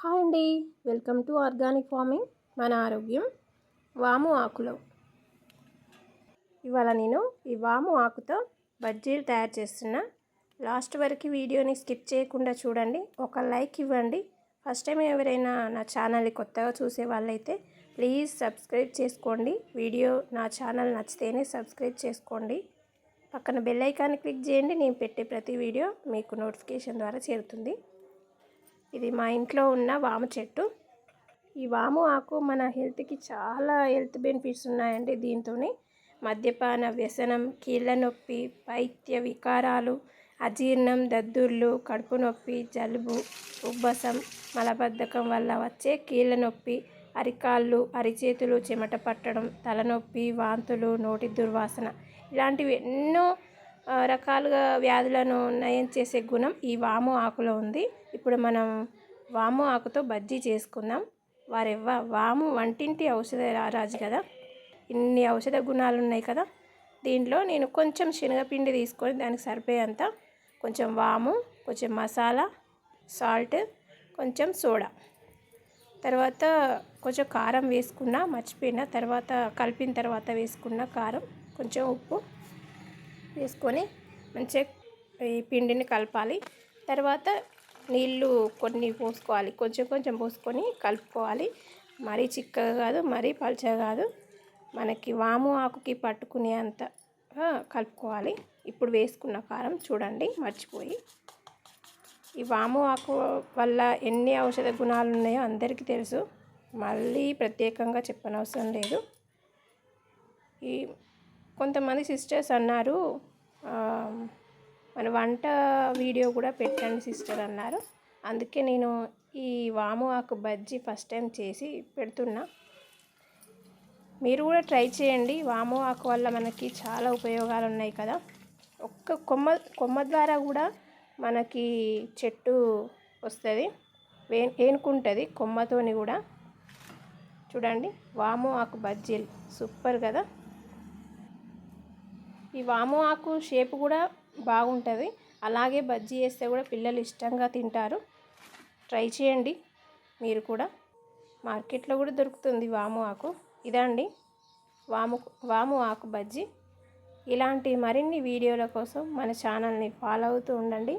Hi అండి. Welcome to organic farming మన ఆరోగ్యం. వాము ఆకులో. ఇవాళ నేను ఈ వాము ఆకుతో బజ్జీలు తయారు చేస్తున్నా. లాస్ట్ వరకు వీడియోని స్కిప్ చేయకుండా చూడండి. ఒక లైక్ ఇవ్వండి. ఫస్ట్ టైం ఎవరైనా నా ఛానల్ని కొత్తగా చూసే వాళ్ళైతే ప్లీజ్ సబ్స్క్రైబ్ చేసుకోండి. వీడియో నా ఛానల్ నచ్చితేనే సబ్స్క్రైబ్ చేసుకోండి. పక్కన బెల్ ఐకాన్ క్లిక్ చేయండి. నేను పెట్టే ప్రతి వీడియో మీకు నోటిఫికేషన్ ద్వారా చేరుతుంది. ఇది మా ఇంట్లో ఉన్న వాము చెట్టు. ఈ వాము ఆకు మన హెల్త్కి చాలా హెల్త్ బెనిఫిట్స్ ఉన్నాయండి దీంతో మద్యపాన వ్యసనం కీళ్ళ నొప్పి పైత్య వికారాలు అజీర్ణం దద్దుర్లు కడుపు నొప్పి జలుబు ఉబ్బసం మలబద్ధకం వల్ల వచ్చే కీళ్ళ నొప్పి అరికాళ్ళు అరిచేతులు చెమట పట్టడం తలనొప్పి వాంతులు నోటి దుర్వాసన ఇలాంటివి ఎన్నో రకాలుగా వ్యాధులను నయం చేసే గుణం ఈ వాము ఆకులో ఉంది. ఇప్పుడు మనం వాము ఆకుతో బజ్జీ చేసుకుందాం. వారెవ్వ వాము వంటింటి ఔషధ రాజు కదా. ఇన్ని ఔషధ గుణాలు ఉన్నాయి కదా. దీంట్లో నేను కొంచెం శనగపిండి తీసుకొని దానికి సరిపోయేంత కొంచెం వాము కొంచెం మసాలా సాల్ట్ కొంచెం సోడా. తర్వాత కొంచెం కారం వేసుకున్న మర్చిపోయిన తర్వాత కలిపిన తర్వాత వేసుకున్న కారం కొంచెం ఉప్పు వేసుకొని మంచిగా ఈ పిండిని కలపాలి. తర్వాత నీళ్ళు కొన్ని పోసుకోవాలి. కొంచెం కొంచెం పోసుకొని కలుపుకోవాలి. మరీ చిక్కగా కాదు మరీ పలుచగా కాదు. మనకి వాము ఆకుకి పట్టుకునే అంత కలుపుకోవాలి. ఇప్పుడు వేసుకున్న కారం చూడండి మర్చిపోయి. ఈ వాము ఆకు వల్ల ఎన్ని ఔషధ గుణాలు ఉన్నాయో అందరికీ తెలుసు. మళ్ళీ ప్రత్యేకంగా చెప్పనవసరం లేదు. ఈ కొంతమంది సిస్టర్స్ అన్నారు. మన వంట వీడియో కూడా పెట్టండి సిస్టర్ అన్నారు. అందుకే నేను ఈ వాము ఆకు బజ్జీ ఫస్ట్ టైం చేసి పెడుతున్నా. మీరు కూడా ట్రై చేయండి. వాము ఆకు వల్ల మనకి చాలా ఉపయోగాలు ఉన్నాయి కదా. ఒక్క కొమ్మ కొమ్మ ద్వారా కూడా మనకి చెట్టు వస్తుంది. వే ఏనుకుంటుంది కొమ్మతోని కూడా. చూడండి వాము ఆకు బజ్జీలు. సూపర్ కదా. ఈ వాము ఆకు షేప్ కూడా బాగుంటుంది. అలాగే బజ్జీ వేస్తే కూడా పిల్లలు ఇష్టంగా తింటారు. ట్రై చేయండి. మీరు కూడా. మార్కెట్లో కూడా దొరుకుతుంది వాము ఆకు. ఇదండి వాము వాము ఆకు బజ్జీ. ఇలాంటి మరిన్ని వీడియోల కోసం మన ఛానల్ని ఫాలో అవుతూ ఉండండి.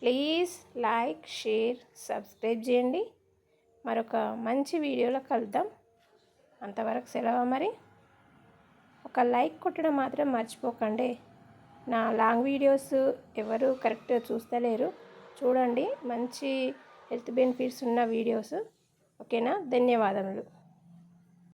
ప్లీజ్ లైక్ షేర్ సబ్స్క్రైబ్ చేయండి. మరొక మంచి వీడియోలో కలుద్దాం. అంతవరకు సెలవు మరి. ఒక లైక్ కొట్టడం మాత్రం మర్చిపోకండి. నా లాంగ్ వీడియోస్ ఎవరు కరెక్ట్గా చూస్తలేరు. చూడండి మంచి హెల్త్ బెనిఫిట్స్ ఉన్న వీడియోస్. ఓకేనా? ధన్యవాదములు.